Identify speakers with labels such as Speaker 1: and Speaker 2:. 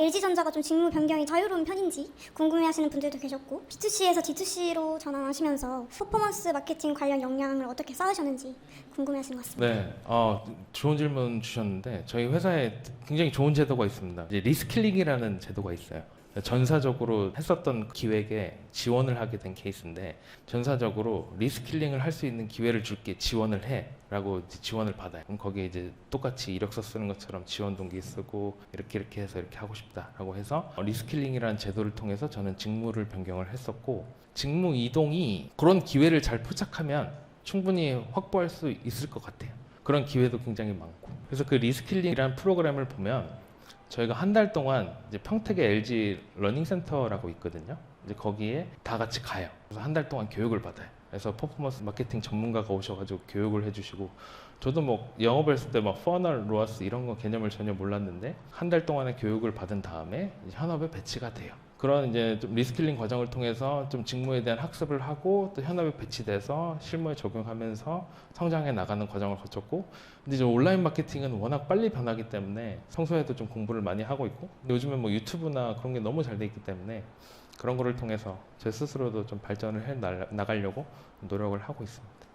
Speaker 1: LG전자가 좀 직무 변경이 자유로운 편인지 궁금해하시는 분들도 계셨고 B2C에서 D2C로 전환하시면서 퍼포먼스 마케팅 관련 역량을 어떻게 쌓으셨는지 궁금해하시는 것 같습니다.
Speaker 2: 네, 어, 좋은 질문 주셨는데 저희 회사에 굉장히 좋은 제도가 있습니다. 이제 리스킬링이라는 제도가 있어요. 전사적으로 했었던 기획에 지원을 하게 된 케이스인데 전사적으로 리스킬링을 할 수 있는 기회를 줄게 지원을 해라고 지원을 받아요. 그럼 거기에 이제 똑같이 이력서 쓰는 것처럼 지원 동기 쓰고 이렇게 이렇게 해서 이렇게 하고 싶다라고 해서 어, 리스킬링이라는 제도를 통해서 저는 직무를 변경을 했었고 직무 이동이 그런 기회를 잘 포착하면 충분히 확보할 수 있을 것 같아요. 그런 기회도 굉장히 많고. 그래서 그 리스킬링이라는 프로그램을 보면 저희가 한 달 동안 이제 평택의 LG 러닝 센터라고 있거든요. 이제 거기에 다 같이 가요. 그래서 한 달 동안 교육을 받아요. 그래서 퍼포먼스 마케팅 전문가가 오셔가지고 교육을 해주시고 저도 뭐 영업했을 때 막 퍼널, 로아스 이런 거 개념을 전혀 몰랐는데 한 달 동안의 교육을 받은 다음에 현업에 배치가 돼요. 그런 이제 좀 리스킬링 과정을 통해서 좀 직무에 대한 학습을 하고 또 현업에 배치돼서 실무에 적용하면서 성장해 나가는 과정을 거쳤고 근데 이제 온라인 마케팅은 워낙 빨리 변하기 때문에 평소에도 좀 공부를 많이 하고 있고 요즘에 뭐 유튜브나 그런 게 너무 잘 돼 있기 때문에 그런 거를 통해서 제 스스로도 좀 발전을 해 나- 나가려고 노력을 하고 있습니다.